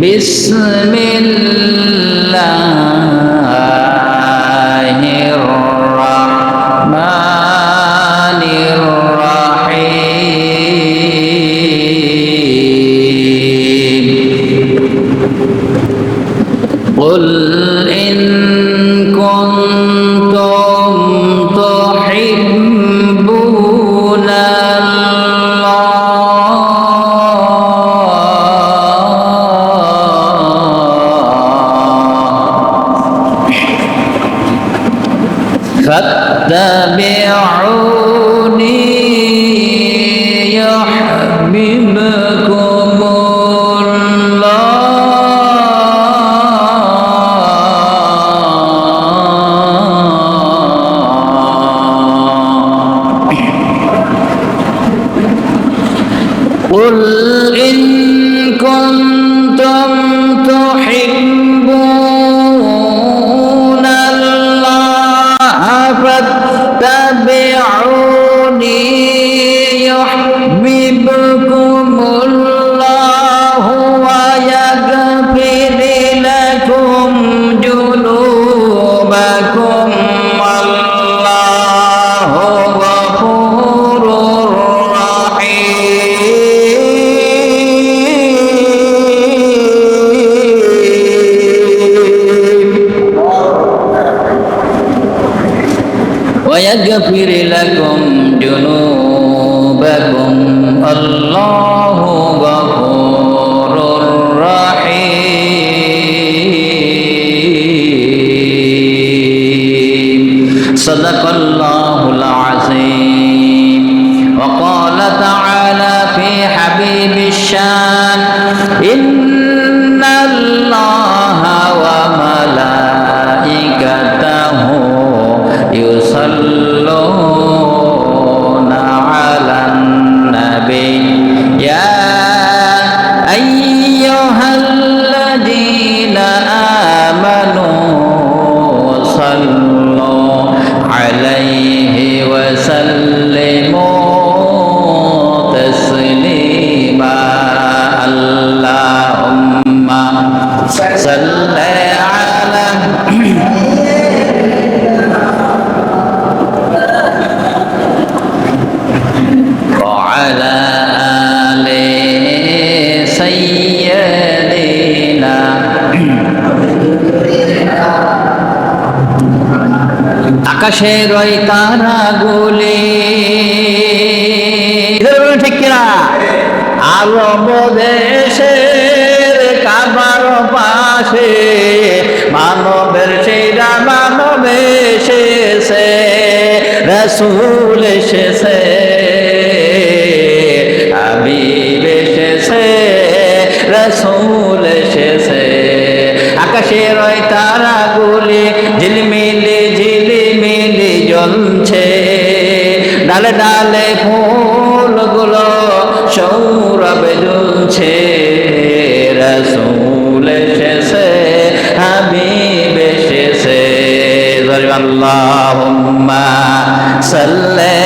بسم الله جنوبكم আকাশের ওই তারাগুলি ঠিক কিনা? আরব দেশের কাবার পাশে মানবের সেইরা মানব এসেছে, রসুল এসেছে, হাবিব এসেছে, রসুল এসেছে। আকাশের ওই ডালে ডালে ফুলগুলো সৌরভে ঝুলছে রসুল এসেছে হাবিব এসেছে। আল্লাহ সাল্লি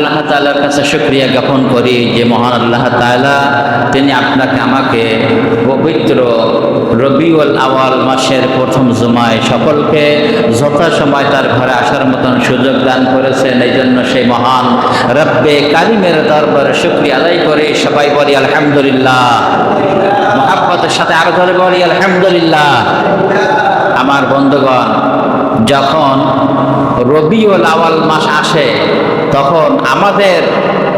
আল্লাহ তাআলার কাছে শুকরিয়া জ্ঞাপন করি যে মহান আল্লাহ তাআলা, তিনি আপনাকে আমাকে পবিত্র রবিউল আওয়াল মাসের প্রথম জুমায় সকলকে যথাসময় তার ঘরে আসার মতন সুযোগ দান করেছেন। এই জন্য সেই মহান রব্বে কারিমের দরবারে শুকরিয়া আদায় করে। সবাই বলি আলহামদুলিল্লাহ। মহাব্বতের সাথে আরও ধরে বলি আলহামদুলিল্লাহ। আমার বন্ধুগণ, যখন রবিউল আওয়াল মাস আসে তখন আমাদের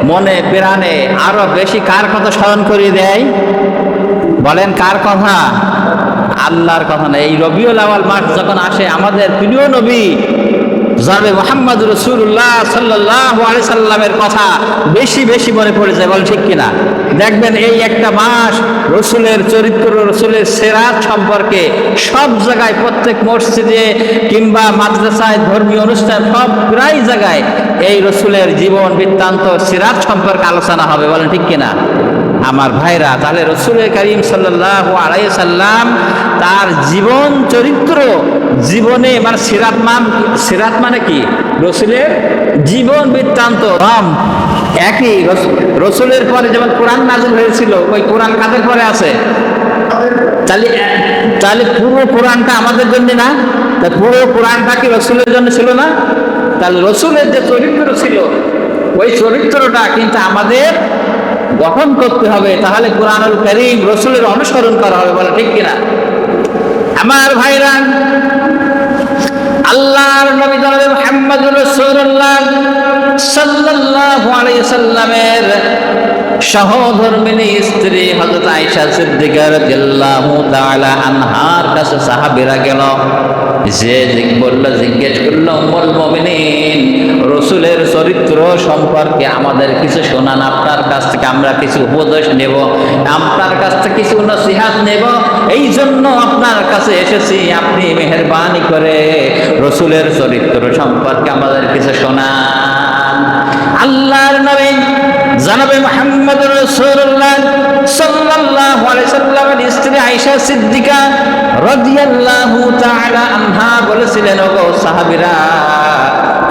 মনে প্রাণে আরও বেশি কার কথা স্মরণ করিয়ে দেয়? বলেন, কার কথা? আল্লাহর কথা না। এই রবিউল আওয়াল মাস যখন আসে, আমাদের প্রিয় নবী জাবে মোহাম্মদ রসুল্লাহ সাল্লাহ আলি সাল্লামের কথা বেশি বেশি মনে পড়ে যায়। বলেন, ঠিক কিনা? দেখবেন এই একটা মাস রসুলের চরিত্র, রসুলের সেরাত সম্পর্কে সব জায়গায়, প্রত্যেক মসজিদে কিংবা মাদ্রাসায়, ধর্মীয় অনুষ্ঠান সব প্রায় জায়গায় এই রসুলের জীবন বৃত্তান্ত সিরাত সম্পর্কে আলোচনা হবে, বলেন ঠিক কিনা? আমার ভাইরা, তাহলে রসুলের করিম সাল্লাহ আলাই সাল্লাম তার জীবন চরিত্র, জীবনে মানে সিরাত মান, সিরাত মানে কি? রসুলের জীবন বৃত্তান্ত রাম একই, রস- রসুলের পরে যেমন কোরআন নাজিল হয়েছিল, ওই কোরআন কাদের পরে আছে? তাহলে তাহলে পুরো কোরআনটা আমাদের জন্য না? তা পুরো কোরআনটা কি রসুলের জন্য ছিল না? তাহলে রসুলের যে চরিত্র ছিল, ওই চরিত্রটা কিন্তু আমাদের গঠন করতে হবে। তাহলে কোরআনুল করিম রসুলের অনুসরণ করা হবে, বলে ঠিক কিনা? আমার ভাইরা, আল্লাহর নবী জনাবে মুহাম্মদুর রাসূলুল্লাহ। সাল্লাল্লাহু আলাইহি সাল্লামের সহধর্মিনী স্ত্রী হযরত আয়েশা সিদ্দিকা রাদিয়াল্লাহু তাআলা আনহার কাছে সাহাবীরা গেল। যে বলল, জিজ্ঞেস করল, উম্মুল মুমিনিন, রসুলের চরিত্র সম্পর্কে আমাদের কিছু শোনান, আপনার কাছ থেকে আমরা কিছু উপদেশ নেব, আপনার কাছ থেকে কিছু নসিহাত নেব এই জন্য আপনার কাছে এসেছি, আপনি মেহরবানি করে রসুলের চরিত্র সম্পর্কে আমাদের কিছু শোনান। আল্লাহর নবী জানাবে মোহাম্মদ আলাইহি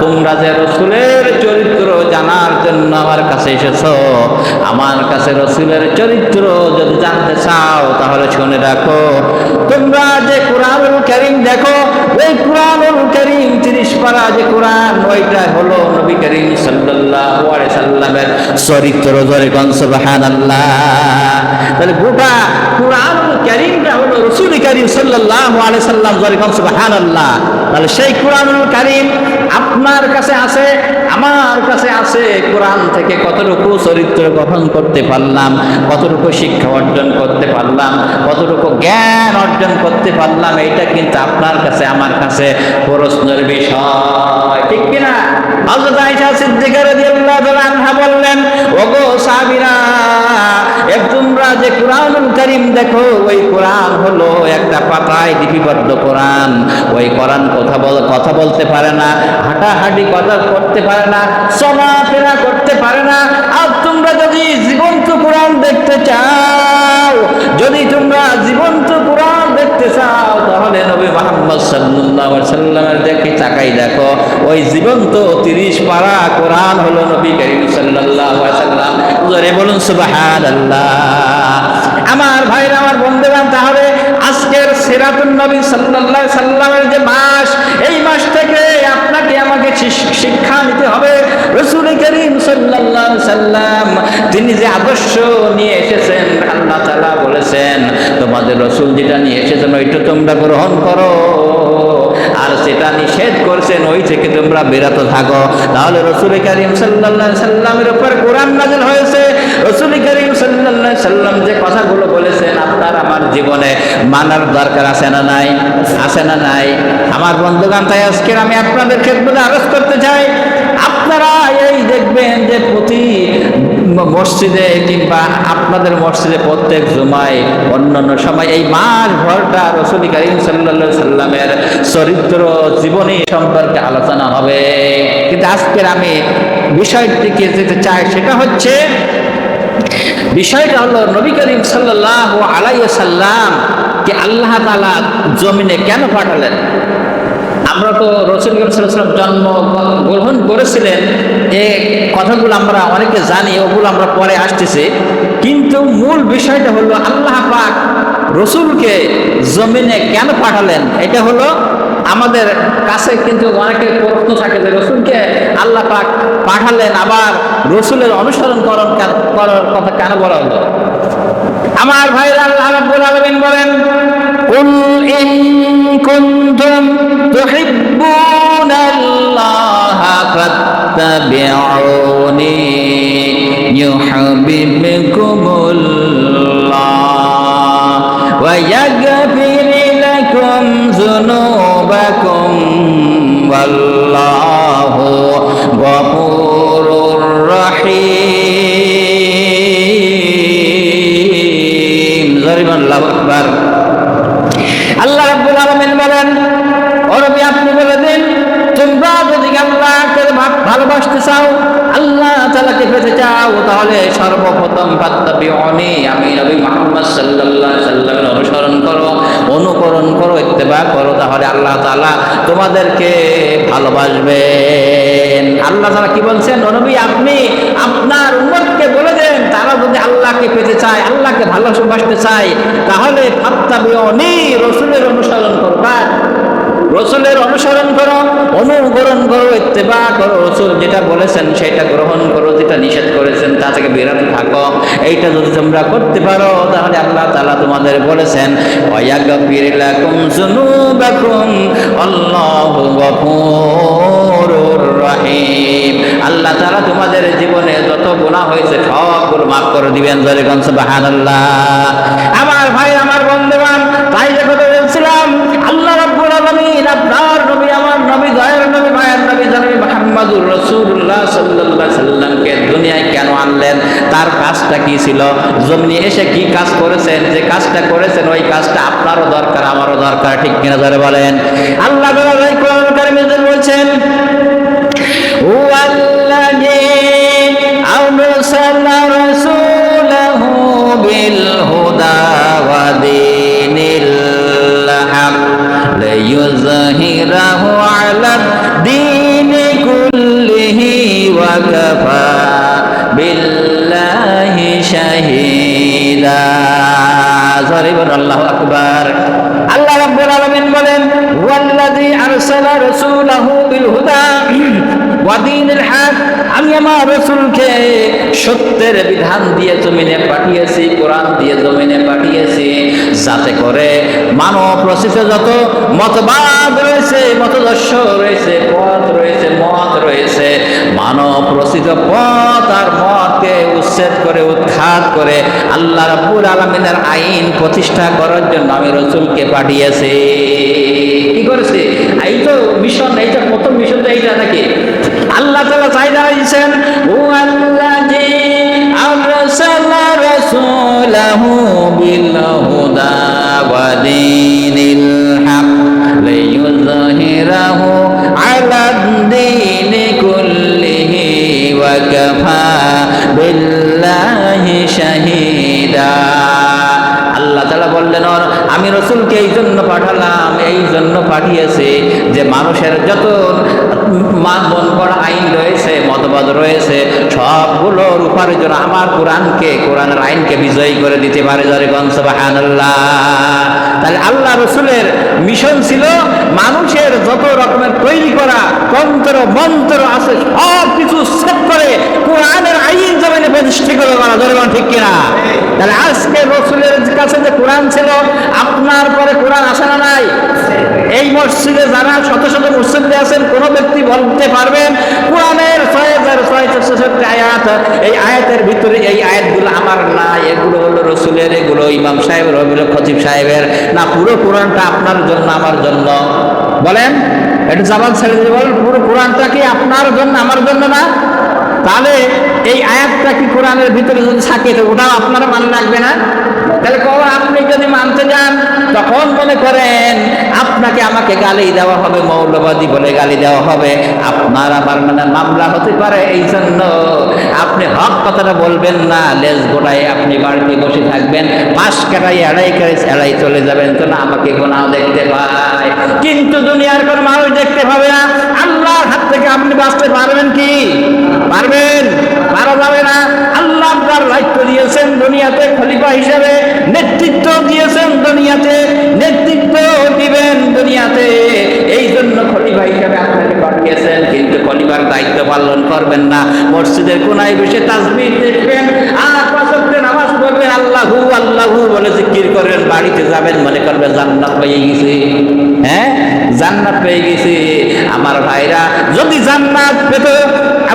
তোমরা যে রসুলের চরিত্র জানার জন্য আমার কাছে এসেছ, আমার কাছে রসুলের চরিত্র যদি জানতে চাও দেখো, ওই কোরআনুল করিম তিরিশ পারা যে কোরআন, ওইটা হলো নবী করিম সাল্লামের চরিত্র কোন সুবহানাল্লাহ। তাহলে গোটা কোরআনুল করিমটা হলো রসুল করিম সাল্লাল্লাহু আলাইহি সাল্লাম ধরে কোন সুবহানাল্লাহ। তাহলে সেই কোরআনুল করিম আপনার কাছে আছে, আমার কাছে আছে। কোরআন থেকে কতটুকু চরিত্র গঠন করতে পারলাম, কতটুকু শিক্ষা অর্জন করতে পারলাম, কতটুকু জ্ঞান অর্জন করতে পারলাম, এইটা কিন্তু আপনার কাছে, আমার কাছে প্রশ্নের বিষয়। ঠিক কিনা? হযরত আয়েশা সিদ্দিকা রাদিয়াল্লাহু আনহা বললেন, ওগো সাহাবীরা এ তোমরা যে কোরআনুল করিম দেখো, ওই কোরআন হলো একটা পাতায় লিপিবদ্ধ কোরআন। ওই কোরআন কথা বল, কথা বলতে পারে না, হাঁটাহাঁটি কথা করতে পারে না, চলাফেরা করতে পারে না। আর তোমরা যদি জীবন্ত কোরআন দেখতে চাও, যদি তোমরা জীবন্ত কোরআন দেখতে চাও, তাহলে নবী মোহাম্মদ আলাইহি সাল্লামের দেখে তাকাই দেখো, ওই জীবন্ত তিরিশ পারা কোরআন হলো নবী করিম আলাইহি সাল্লাম বলুন, সুবহানাল্লাহ। আমার ভাইরা, আমার বন্ধুগণ, তাহলে আজকের সিরাতুন নবী সাল্লাল্লাহু সাল্লামের যে মাস, এই মাস থেকে আপনাকে আমাকে শিক্ষা নিতে হবে। রসুল করিম সাল্লাল্লাহু সাল্লাম, তিনি যে আদর্শ নিয়ে এসেছেন, আল্লাহ তাআলা বলেছেন, তোমাদের রসুল যেটা নিয়ে এসেছেন, ওইটা তোমরা গ্রহণ করো। আর সেটা নিষেধ করছেন, ওই থেকে তোমরা বিরত থাকো। তাহলে রসুল করিম সাল্লাল্লাহু সাল্লামের উপর নাজিল হয়েছে রসুল করিম সাল্লাল্লাহু আলাইহি সাল্লাম যে কথাগুলো বলেছেন আপনার আমার জীবনে মানার দরকার আছে না নাই? আছে না নাই? আমার বন্ধুগান তাই আজকের আমি আপনাদের ক্ষেত্রে আরজ করতে চাই। আপনারা এই দেখবেন যে প্রতি মসজিদে কিংবা আপনাদের মসজিদে প্রত্যেক জুমায়, অন্যান্য সময় এই মাস ভরটা রসুল করিম সাল্লা সাল্লামের চরিত্র জীবনী সম্পর্কে আলোচনা হবে। কিন্তু আজকের আমি বিষয়টিকে যেতে চাই, সেটা হচ্ছে বিষয়টা হলো নবী করিম সাল্লাহ আলাই সাল্লাম কে আল্লাহ তালা জমিনে কেন পাঠালেন? আমরা তো রসুল সাল্লাম জন্ম গ্রহণ করেছিলেন, এ কথাগুলো আমরা অনেকে জানি, ওগুলো আমরা পরে আসতেছি। কিন্তু মূল বিষয়টা হলো আল্লাহ পাক রসুলকে জমিনে কেন পাঠালেন? এটা হলো আমাদের কাছে কিন্তু অনেকের প্রশ্ন থাকে যে, রসুলকে আল্লাহ পাক পাঠালেন, আবার রসুলের অনুসরণ করণ করার কথা কেন বলা হলো? আমার ভাইরা আল্লাহ বলেন কুল ইন কুনতুম তুহিব্বুনাল্লাহ ফাত্তাবিউনি ইউহিব্বুকুমুল্লাহ ওয়া ইয়াগফির লাকুম আল্লাহকে ভালোবাসতে চাই তাহলে অনেক রসুলের অনুসরণ করবা রসুলের অনুসরণ করো, অনুকরণ করো, ইত্তেবা করো, রসুল যেটা বলেছেন সেটা গ্রহণ করো, যেটা নিষেধ করেছেন তা থেকে বিরত থাকো। এইটা যদি তোমরা করতে পারো, তাহলে আল্লাহ তাআলা তোমাদের বলেছেন আল্লাহু তাআলা তোমাদের জীবনে যত গুনাহ হয়েছে সবগুলো মাফ করে দিবেন, জোরে কোন আমার ভাই, আমার বন্ধুবান তাই যে কথা বলছিলাম আল্লাহ রাব্বুল আলামিন আপনার নবী আমার নবী দয়ার নবী মায়ের নবী জনাবি মুহাম্মদুর রাসূলুল্লাহ সাল্লাল্লাহু আলাইহি সাল্লামকে দুনিয়ায় কেন আনলেন তার কাজটা কি ছিল জমিনে এসে কি কাজ করেছেন যে কাজটা করেছেন ওই কাজটা আপনারও দরকার আমারও দরকার ঠিক কিনা ধরে বলেন আল্লাহ তাআলা এই কোরআন কারিমে বলছেন هو الذي أرسل رسوله بالهدى ودين الحق ليظهره আল্লাহ রাব্বুল বলেন আমার রাসূলকে সত্যের বিধান দিয়ে জমিনে পাঠিয়েছি, কোরআন দিয়ে জমিনে পাঠিয়েছি। যাতে করে মানব যত মতবাদ রয়েছে, মতদর্শ রয়েছে, পথ রয়েছে, মত রয়েছে, মানব রচিত পথ আর মতকে উচ্ছেদ করে, উৎখাত করে আল্লাহ রাব্বুল আলামিনের আইন প্রতিষ্ঠা করার জন্য আমি রসুলকে পাঠিয়েছি। কি করেছে? এই তো মিশন এইটা প্রথম মিশন তো এইটা নাকি? আল্লাহ তালা চাহিদা হয়েছেন ও আল্লাহ জি আরসালা রাসূলাহু বিল হুদা বললেন আমি রসুলকে এই জন্য পাঠালাম, এই জন্য পাঠিয়েছি যে মানুষের যত মান মন করা আইন রয়েছে, মতবাদ রয়েছে সবগুলোর উপরে যেন আমার কোরআনকে, কোরআনের আইনকে বিজয়ী করে দিতে পারে জরে গনসবাহান তাহলে আল্লাহ রসুলের মিশন ছিল মানুষের যত রকমের তৈরি করা, তন্ত্র, মন্ত্র আছে সব কিছু সেট করে কোরআনের আইন জমিনে প্রতিষ্ঠিত করা জরে ঠিক কিনা? তাহলে আজকে রসুলের কাছে যে কোরআন ছিল, আপনার পরে কোরআন আসে না নাই? এই মসজিদে যারা শত শত মুসল্লি আছেন, কোন ব্যক্তি বলতে পারবেন, কোরআনের ছয় হাজার আয়াত, এই আয়াতের ভিতরে এই আয়াতগুলো আমার না এগুলো হলো রসুলের, এগুলো ইমাম সাহেবের এগুলো খতিব সাহেবের। না, পুরো কোরআনটা আপনার জন্য, আমার জন্য। বলেন, একটু জাবান ছেড়ে বলেন, পুরো কোরআনটা কি আপনার জন্য, আমার জন্য না? তাহলে এই আয়াতটা কি কোরআনের ভিতরে যদি থাকে, তো ওটাও আপনারা মানে রাখবে না? তাহলে কখন আপনি যদি মানতে যান, তখন মনে করেন, আপনাকে আমাকে গালি দেওয়া হবে, মৌলবাদী বলে গালি দেওয়া হবে। আপনার আবার মানে মামলা হতে পারে, এই জন্য আপনি হক কথাটা বলবেন না। লেজ গোটায় আপনি বাড়িতে বসে থাকবেন পাশ কাটাই এড়াই করে এড়াই চলে যাবেন। তো না, আমাকে গোনাও দেখতে পায়। কিন্তু দুনিয়ার কোন মানুষ দেখতে পাবে না। আল্লাহর হাত থেকে আপনি বাঁচতে পারবেন কি? পারবেন? পারা যাবে না। আল্লাহ আপনার দায়িত্ব দিয়েছেন দুনিয়াতে খলিফা হিসেবে। নেতৃত্ব দিয়েছেন দুনিয়াতে, নেতৃত্ব দিবেন দুনিয়াতে। এই জন্য খলিফা হিসাবে আপনাকে পাঠিয়েছেন, কিন্তু খলিফার দায়িত্ব পালন করবেন না। মসজিদের কোনায় বসে তাজবির দেখবেন, আর পাঁচক্তে নামাজ পড়বেন, আল্লাহু আল্লাহু বলে জিকির করবেন, বাড়িতে যাবেন, মনে করবেন জান্নাত পেয়ে গেছে। হ্যাঁ? জান্নাত পেয়ে গেছে। আমার ভাইরা, যদি জান্নাত পেত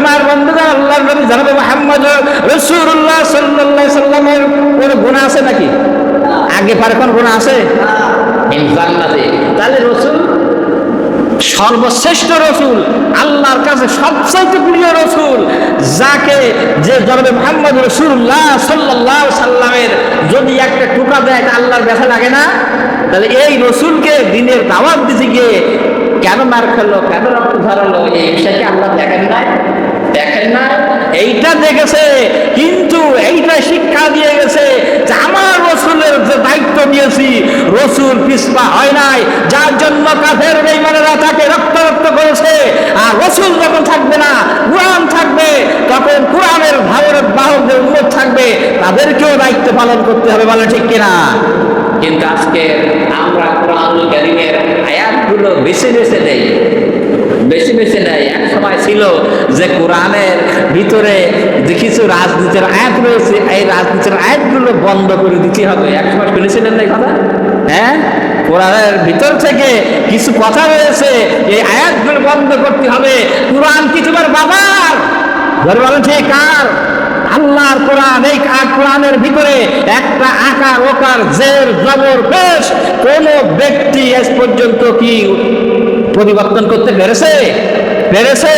আমার বন্ধুরা আল্লাহর নবী জানাবে মোহাম্মদ রাসূলুল্লাহ সাল্লাল্লাহু আলাইহি সাল্লামের কোনো গুনাহ আছে নাকি? আগে পারে কোন গুনাহ আছে? তাহলে রাসূল সর্বশ্রেষ্ঠ রসুল আল্লাহর কাছে সবচেয়ে প্রিয় রসুল যাকে যে জনবে মোহাম্মদ রসুল্লাহ সাল্লাহ সাল্লামের যদি একটা টুকা দেয় তা আল্লাহর ব্যথা লাগে না? তাহলে এই রসুলকে দিনের দাওয়াত দিতে গিয়ে কেন মার খেলো কেন রক্ত ধরালো এই বিষয়কে আল্লাহ দেখেন নাই। দেখেন না? এইটা দেখেছে কিন্তু এইটা শিক্ষা দিয়ে গেছে যে আমার রসুলের যে দায়িত্ব দিয়েছি রসুল পিসপা হয় নাই যার জন্য কাফের বেইমানেরা তাকে রক্ত রক্ত করেছে। আর রসুল যখন থাকবে না কোরআন থাকবে তখন কোরআনের ভাবের বাহকদের উন্নত থাকবে তাদেরকেও দায়িত্ব পালন করতে হবে বলে ঠিক কিনা? কিন্তু আজকে আমরা কোরআন কারিমের আয়াতগুলো বেছে বেছে দেই। বেশি বেশি নেই এক সময় ছিল যে কোরআনের ভিতরে যে কিছু রাজনীতির আয়াত রয়েছে, এই রাজনীতির আয়াতগুলো বন্ধ করে দিতে হবে। এক সময় শুনেছিলেন না কথা? হ্যাঁ? কোরআনের ভিতর থেকে কিছু কথা রয়েছে, এই আয়াতগুলো বন্ধ করতে হবে। কোরআন কি তোমার বাবার? ধরে বলেন ঠিক কার? আল্লাহর কোরআন, এই কোরআনের ভিতরে একটা আকার, ওকার, জের, জবর, বেশ কোন ব্যক্তি এস পর্যন্ত কি পরিবর্তন করতে পেরেছে? পেরেছে?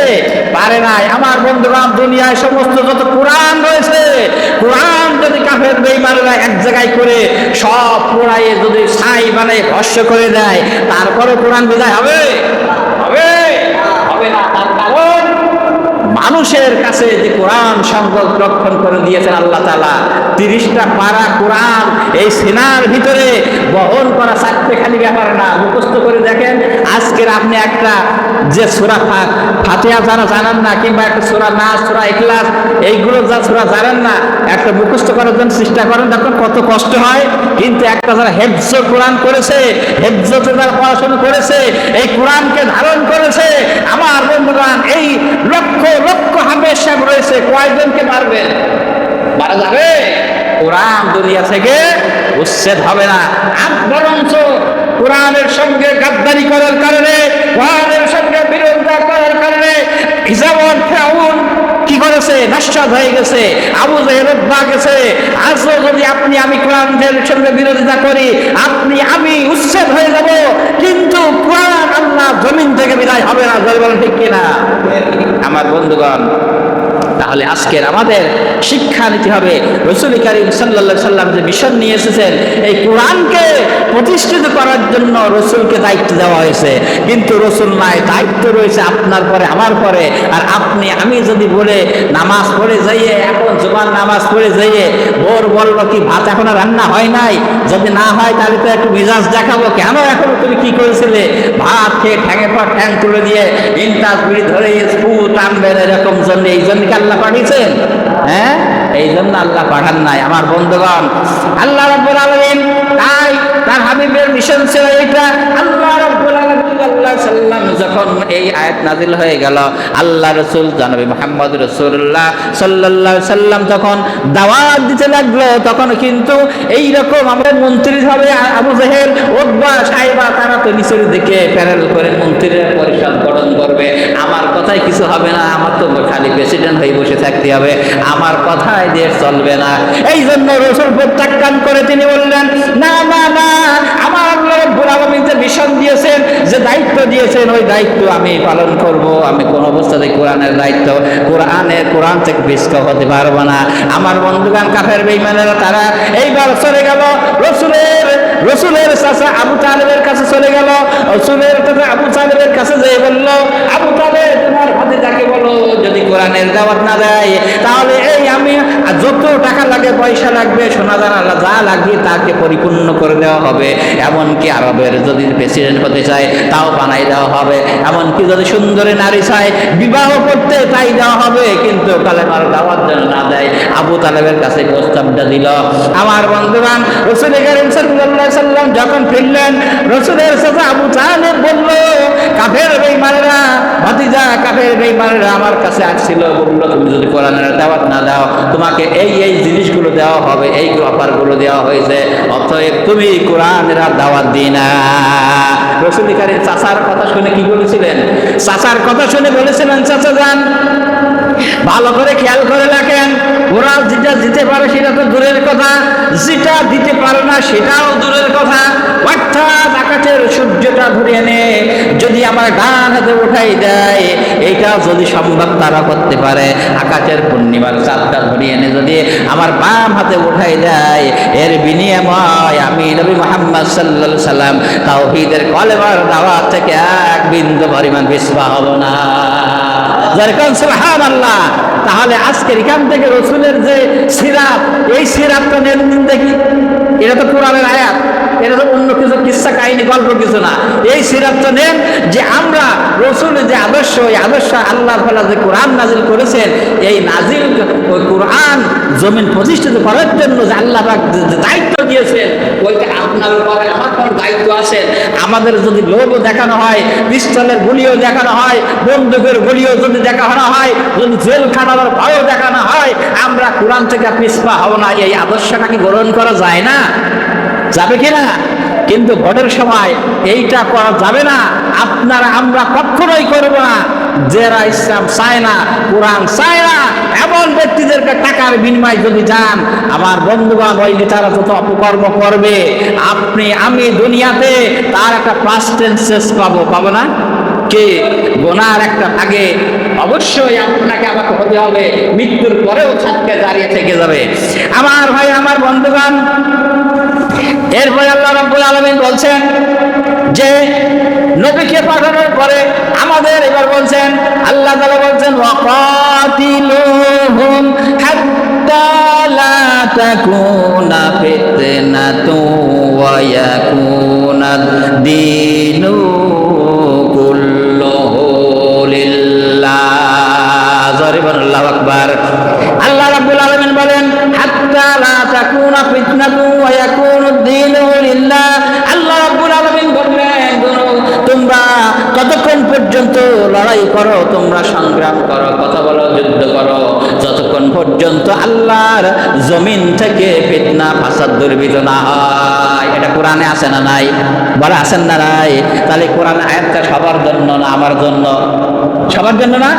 পারে নাই। আমার বন্ধুরাম দুনিয়ায় সমস্ত যত কোরআন রয়েছে, কোরআন যদি কাফের বেইমানেরা এক জায়গায় করে, সব পোড়াইয়ে যদি ছাই মানে ভস্য করে দেয় তারপরে কোরআন বিদায় হবে হবে হবে না তার কারণ মানুষের কাছে যে কোরআন সংরক্ষণ করে দিয়েছেন আল্লাহ তালা তিরিশটা পারা কোরআন এই সেনার ভিতরে বহন করা চারটে খালি ব্যাপার না, মুখস্থ করে দেখেন, আজকের আপনি একটা যে সুরা ফাতিহা যারা জানেন না কিংবা একটা সুরা না সুরা ইখলাস, এইগুলো যা সুরা জানেন না, একটা মুখস্থ করার জন্য চেষ্টা করেন তখন কত কষ্ট হয়। কিন্তু একটা যারা হেফজ কোরআন করেছে হেফজতে যারা পড়াশোনা করেছে, এই কোরআনকে ধারণ করেছে, আমার বন্ধুগণ, এই লক্ষ লক্ষ হাফেজ সাহেব রয়েছে কয়েকজনকে পারবেন পারা যাবে? কোরআন দুনিয়া থেকে উচ্ছেদ হবে না। আর বরঞ্চ কোরআনের সঙ্গে গাদ্দারি করার কারণে, কোরআনের সঙ্গে বিরোধিতা করার কারণে ইজাবর ফেরাউন কি নাশাদ হয়ে গেছে, আবু জেহেরব্বা গেছে। আজও যদি আপনি, আমি কোরআনের সঙ্গে বিরোধিতা করি, আপনি, আমি উচ্ছেদ হয়ে যাব, কিন্তু কোরআন আল্লাহ জমিন থেকে বিদায় হবে না, জয় বলেন ঠিক কিনা? আমার বন্ধুগণ তাহলে আজকের আমাদের শিক্ষা নিতে হবে। রসুল করিম সাল্লা সাল্লাম যে মিশন নিয়ে এসেছেন, এই কোরআনকে প্রতিষ্ঠিত করার জন্য রসুলকে দায়িত্ব দেওয়া হয়েছে। কিন্তু রসুল নাই, দায়িত্ব রয়েছে আপনার পরে, আমার পরে। আর আপনি, আমি যদি বলে নামাজ পড়ে যাইয়ে, এখন জোবান নামাজ পড়ে যাইয়ে বোর বলল কি, ভাত এখনও রান্না হয় নাই? যদি না হয়, তাহলে তো একটু মিজাজ দেখাবো। কেন এখন তুমি কি করেছিলে? ভাত খেয়ে ঠ্যাঙে পর ঠ্যাং তুলে দিয়ে ইন্টার বিড়ি ধরে স্পু টানবেন এরকম জন্য, এই জন্য আল্লাহ পাঠিয়েছেন? হ্যাঁ? এই জন্য আল্লাহ পাঠান নাই। আমার বন্ধুগণ, আল্লাহ রব্বুল আলামিন তাই তার হাবিবের যখন এই আয়াত নাজিল হয়ে গেল, আল্লাহ রসুল জানবী মোহাম্মদ রসুল্লাহ সাল্লাহ সাল্লাম তখন দাওয়াত দিতে লাগল, তখন কিন্তু এই রকম আমাদের মন্ত্রী হবে আবু জাহেল ওদ্বা সাহেবা, তারা তো নিচের দিকে প্যানেল করে মন্ত্রীরা পরিষদ গঠন করবে। আমার কথায় কিছু হবে না, আমার তো খালি প্রেসিডেন্ট হয়ে বসে থাকতে হবে। আমার কথায় দেশ চলবে না। এই জন্য রসুল প্রত্যাখ্যান করে তিনি বললেন, না না না রব্বুল আলামিন মিশন দিয়েছেন, যে দায়িত্ব দিয়েছেন, ওই দায়িত্ব আমি পালন করব। আমি কোন অবস্থাতে কোরআনের দায়িত্ব কোরআনের কোরআন থেকে বিস্ক হতে পারব না। আমার বন্ধুগান কাফের বেইমানেরা তারা এইবার চলে গেল। রসুলের রসুলের চাচা আবু তালেবের কাছে চলে গেল। রসুলের আবু তালেবের কাছে যেয়ে বলল, আবু তালেব, তোমার হাতে যাকে বলো, যদি কোরআনের দাওয়াত না দেয়, তাহলে এই আমি যত টাকা লাগে, পয়সা লাগবে, সোনা দানা যা লাগবে, তাকে পরিপূর্ণ করে দেওয়া হবে। এমনকি আরবের যদি প্রেসিডেন্ট হতে চায়, তাও বানাই দেওয়া হবে। এমনকি যদি সুন্দরী নারী চায়, বিবাহ করতে তাই দেওয়া হবে। কিন্তু কালেমার দাওয়াত যেন না দেয়, আবু তালেবের কাছে প্রস্তাবটা দিল। আমার বন্ধুবান রসুল করিম সাল্লাল্লাহু সাল্লাম যখন ফিরলেন, রসুলের সাথে আবু তালেব বলল, কাফের বেঈমানেরা, ভাতিজা কাফের বেঈমানেরা আমার কাছে আসছিল, বলল, তুমি যদি কোরআনের দাওয়াত না দাও, তোমাকে এই এই জিনিসগুলো দেওয়া হবে, এই অফারগুলো দেওয়া হয়েছে, অতএব তুমি কোরআনের দাওয়াত দিই না। রসুল কারিম কথা শুনে কি বলেছিলেন? চাচার কথা শুনে বলেছিলেন, চাচা যান, ভালো করে খেয়াল করে রাখেন ওরা যেটা দিতে পারে সেটা তো দূরের কথা, যেটা দিতে পারে না সেটাও দূরের কথা। অর্থাৎ আকাশের সূর্যটা ধরে এনে যদি আমার ডান হাতে উঠাই দেয় এইটা যদি সম্ভব তারা করতে পারে। আকাশের পূর্ণিমার চাঁদটা ধরিয়ে এনে যদি আমার বাম হাতে উঠাই দেয়, এর বিনিময় আমি নবী মোহাম্মদ সাল্লাল্লাহু সাল্লাম তাওহীদের কলেমার দাওয়াত থেকে এক বিন্দু পরিমাণ বিস্বা হব না। যেরকম সুবহান আল্লাহ তাহলে আজকের এখান থেকে রসুলের যে সিরাপ এই সিরাপটা নেন দেখি। এটা তো কোরআনের আয়াত। এটা অন্য কিছু কিস্সা কাহিনী গল্প কিছু না। এই সিরাপটা নেন যে আমরা রসুলের যে আদর্শ ওই আদর্শ আল্লাহ তাআলা যে কোরআন নাজিল করেছেন, এই নাজিল ওই কোরআন জমিন প্রতিষ্ঠিত করার জন্য যে আল্লাহ দায়িত্ব দিয়েছেন, ওইটা আপনার উপরে আমার কোনো দায়িত্ব আছে? আমাদের যদি লোভও দেখানো হয়, পিস্তলের গুলিও দেখানো হয়, বন্দুকের গুলিও যদি দেখানো হয়, যদি জেল খাটানোর ভয়ও দেখানো হয়, আমরা কোরআন থেকে পিছপা হব না। এই আদর্শটা কি গ্রহণ করা যায় না। যাবে কিনা? কিন্তু ভোটের সময় এইটা করা যাবে না। আপনারা, আমরা কখনোই করব না। যারা ইসলাম চায় না, কোরআন চায় না, এমন ব্যক্তিদেরকে টাকার বিনিময় যদি যান, আমার বন্ধুগণ, ওই নেতারা যত অপকর্ম করবে, আপনি, আমি দুনিয়াতে তার একটা পার্সেন্টেজ পাবো। পাবো না? কে? গোনার একটা ভাগে। অবশ্যই আপনাকে আমাকে হতে হবে। মৃত্যুর পরেও ছাদকে দাঁড়িয়ে থেকে যাবে। আমার ভাই, আমার বন্ধুগণ এরপরে আল্লাহ রাব্বুল আলামিন বলছেন যে নবীকে পাঠানোর পরে আমাদের এবার বলছেন, আল্লাহ তাআলা বলছেন, ওয়াকাতিলুহুম হাত্তা লা তাকুনা ফিতনাতু ওয়া ইয়াকুনা দীনু কুল্লুহু লিল্লাহ। জরিবান আল্লাহু আকবার। আল্লাহ রাব্বুল আলামিন বলেন, হাত্তা লা তাকুনা ফিতনাতু ওয়া ইয়াকুনু ততক্ষণ পর্যন্ত লড়াই করো, তোমরা সংগ্রাম করো বলো, যুদ্ধ করো। যতক্ষণ পর্যন্ত আল্লাহর জমিন থেকে ফিতনা, ফাসাদ না হয়। এটা কোরআনে আছে না নাই? বলে আছেন না নাই? তাহলে কোরআন আয়াতটা সবার জন্য না আমার জন্য? সবার জন্য না?